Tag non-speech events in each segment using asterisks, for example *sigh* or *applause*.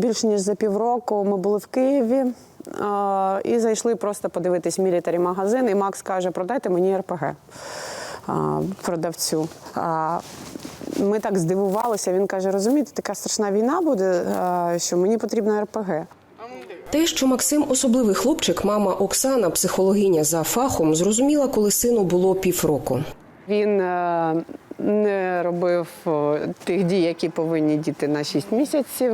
Більше ніж за півроку ми були в Києві а, і зайшли просто подивитись мілітарі магазин. І Макс каже: продайте мені РПГ а, продавцю. А, ми так здивувалися. Він каже: розумієте, така страшна війна буде, а, що мені потрібна РПГ. Те, що Максим особливий хлопчик, мама Оксана, психологиня за фахом, зрозуміла, коли сину було півроку. Він е, не робив тих дій, які повинні діти на 6 місяців.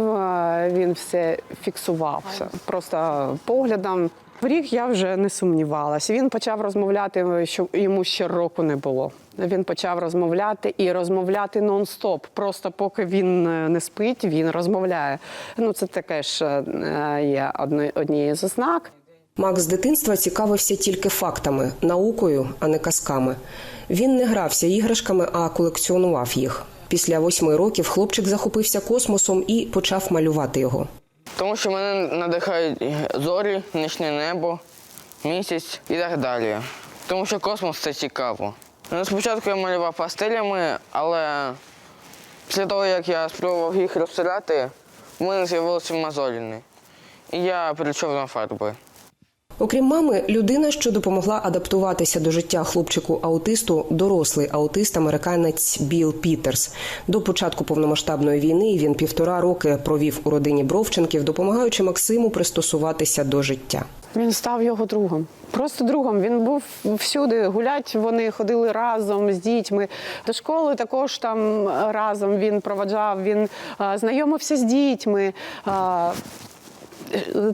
Він все фіксувався просто поглядом. В рік я вже не сумнівалася. Він почав розмовляти, що йому ще року не було. Він почав розмовляти і розмовляти нон-стоп. Просто поки він е, не спить, він розмовляє. Ну це таке ж е, є однією з ознак. Макс з дитинства цікавився тільки фактами, наукою, а не казками. Він не грався іграшками, а колекціонував їх. Після восьми років хлопчик захопився космосом і почав малювати його. Тому що мене надихають зорі, нічне небо, місяць і так далі. Тому що космос це цікаво. Ну, спочатку я малював пастелями, але після того, як я спробував їх розстріляти, в мене з'явилися мозоліни. І я перейшов на фарби. Окрім мами, людина, що допомогла адаптуватися до життя хлопчику-аутисту, дорослий аутист-американець Білл Пітерс. До початку повномасштабної війни він півтора роки провів у родині Бровченків, допомагаючи Максиму пристосуватися до життя. Він став його другом. Просто другом. Він був всюди. Гулять вони ходили разом з дітьми. До школи також там разом він проводжав. Він а, знайомився з дітьми.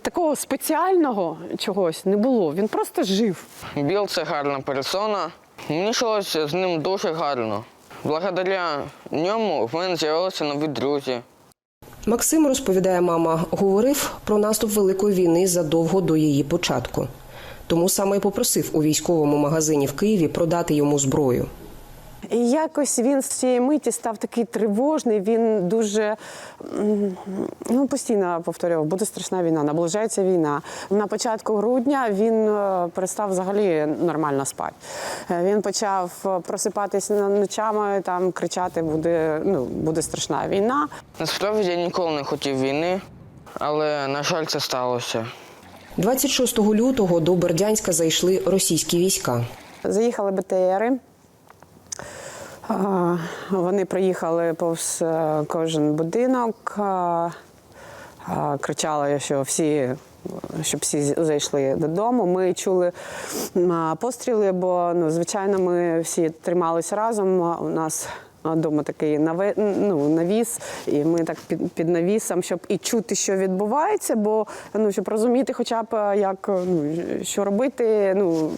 Такого спеціального чогось не було. Він просто жив. Біл це гарна персона. Мені йшлося з ним дуже гарно. Благодаря ньому в мене з'явилися нові друзі. Максим розповідає мама, говорив про наступ великої війни задовго до її початку. Тому саме й попросив у військовому магазині в Києві продати йому зброю. І якось він з цієї миті став такий тривожний. Він дуже ну, постійно повторював, буде страшна війна, наближається війна. На початку грудня він е, перестав взагалі нормально спати. Е, Він почав е, просипатися на- ночами, там кричати, буде, ну, буде страшна війна. Насправді я ніколи не хотів війни, але, на жаль, це сталося. 26 лютого до Бердянська зайшли російські війська. Заїхали БТРи. Вони проїхали повз е, кожен будинок, а, а, кричали, що всі. Щоб всі зайшли додому. Ми чули постріли, бо ну, звичайно ми всі трималися разом. У нас вдома такий наве, ну, навіс, і ми так під, під навісом, щоб і чути, що відбувається, бо ну, щоб розуміти, хоча б е, як ну, що робити. Ну,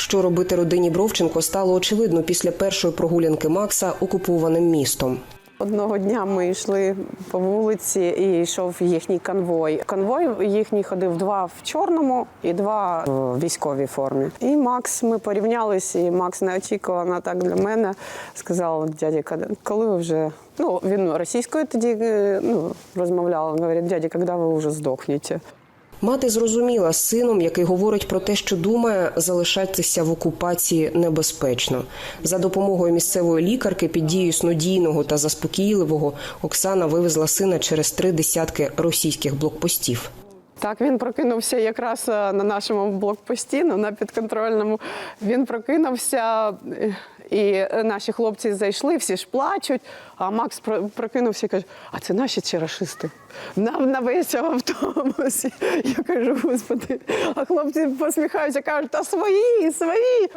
Що робити родині Бровченко стало очевидно після першої прогулянки Макса окупованим містом. Одного дня ми йшли по вулиці і йшов їхній конвой. Конвой їхній ходив два в чорному і два в військовій формі. І Макс, ми порівнялись, і Макс неочікувано так для мене сказав, дядя, коли- вже. Ну, він російською тоді е, ну, розмовляв. Говорить, дядя, коли ви вже здохнете? Мати зрозуміла з сином, який говорить про те, що думає, залишатися в окупації небезпечно. За допомогою місцевої лікарки під дією снодійного та заспокійливого Оксана вивезла сина через три десятки російських блокпостів. Так, він прокинувся якраз е, на нашому блокпості, на підконтрольному. Він прокинувся, е, і е, наші хлопці зайшли, всі ж плачуть. А Макс прокинувся і каже: а це наші чи рашисти? Нам на весь автобусі. *laughs* Я кажу, господи, а хлопці посміхаються, кажуть, та свої, свої.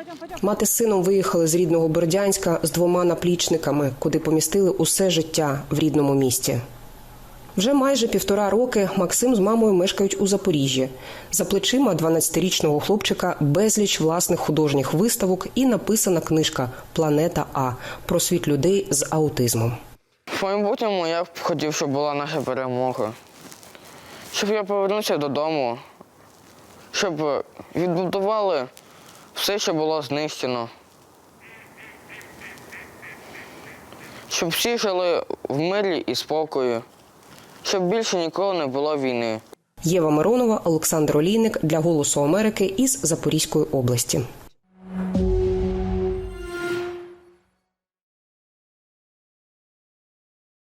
Мати з сином виїхали з рідного Бердянська з двома наплічниками, куди помістили усе життя в рідному місті. Вже майже півтора роки Максим з мамою мешкають у Запоріжжі. За плечима 12-річного хлопчика безліч власних художніх виставок і написана книжка Планета А про світ людей з аутизмом. В майбутньому я б хотів, щоб була наша перемога. Щоб я повернувся додому, щоб відбудували все, що було знищено. Щоб всі жили в мирі і спокою, щоб більше ніколи не було війни. Єва Миронова, Олександр Олійник для Голосу Америки із Запорізької області.